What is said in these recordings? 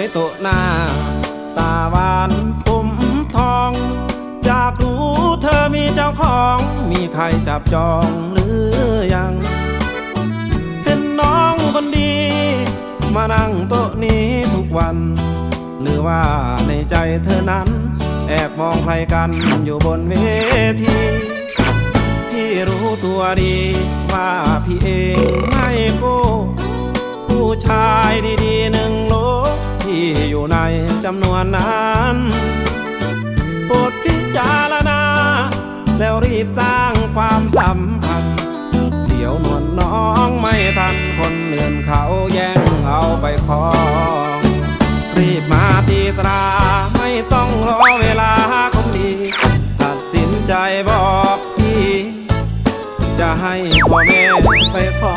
อยโตหน้า ตาหวานผมทองอยากรู้เธอมีเจ้าของ มีใครจับจองหรือยัง เห็นน้องคนดี มานั่งโต๊ะนี้ทุกวัน หรือว่าในใจเธอนั้น แอบมองใครกันอยู่บนเวทีพี่รู้ตัวดีว่าพี่เองไม่โกผู้ชายดี ที่อยู่ในจำนวนนั้นโปรดพิจารณา แล้วรีบสร้างความสัมพันธ์เดี๋ยวนวลน้องไม่ทันคนเลื่อนเขาแย่งเอาไปครองรีบมาตีตราไม่ต้องรอเวลาคนดีตัดสินใจบอกพี่ จะให้พ่อแม่ไปขอ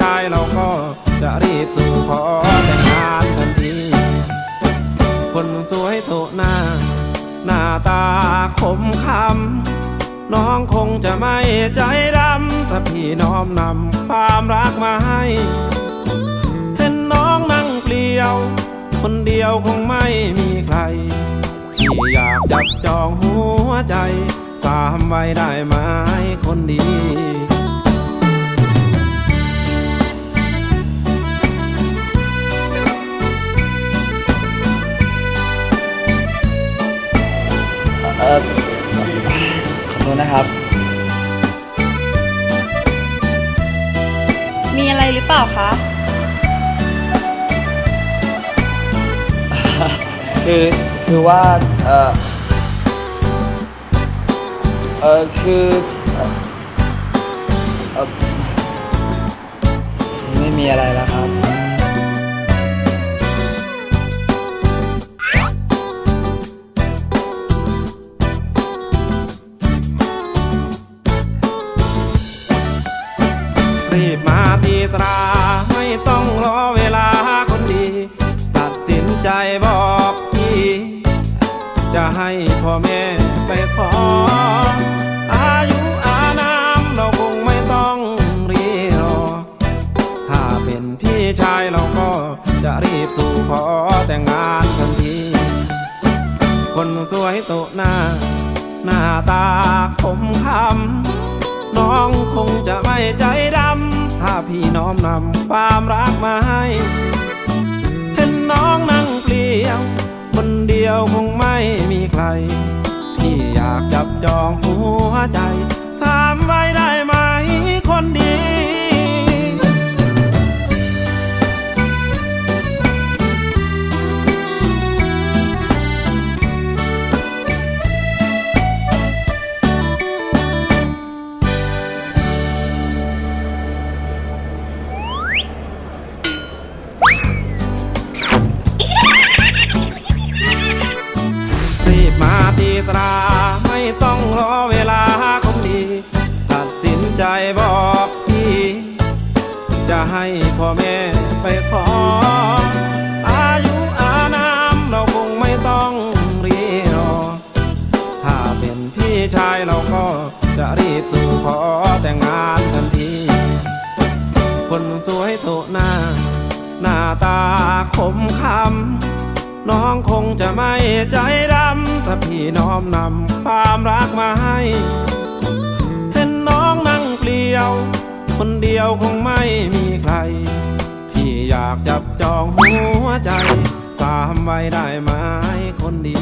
ชายเราก็จะรีบสู่ขอแต่งงานทันที คนสวยโตหน้า หน้าตาคมคำน้องคงจะไม่ใจดำถ้าพี่น้อมนำความรักมาให้ เห็นน้องนั่งเปลี่ยว คนเดียวคงไม่มีใครที่อยากจับจองหัวใจ สามไว้ได้ไหมคนดี เออขอโทษนะครับ มีอะไรหรือเปล่าคะ คือคือว่า เออเออคือเอ่อเออไม่มีอะไรแล้วครับ คนสวยโตหน้า หน้าตาคมคำน้องคงจะไม่ใจดำ ถ้าพี่น้อมนำความรักมาให้ เห็นน้องนั่งเปลี่ยว คนเดียวคงไม่มีใคร พี่อยากจับจองหัวใจ ตราไม่ต้องรอเวลาคนดี ตัดสินใจบอกพี่ จะให้พ่อแม่ไปขอ อายุอานามเราคงไม่ต้องรีรอ ถ้าเป็นพี่ชายเราก็จะรีบสู่ขอแต่งงานทันที คนสวยโตหน้า หน้าตาคมคำ น้องคงจะไม่ใจดำถ้าพี่น้อมนำความรักมาให้ เห็นน้องนั่งเปลี่ยว คนเดียวคงไม่มีใคร พี่อยากจับจองหัวใจ สามไว้ได้ไหมคนดี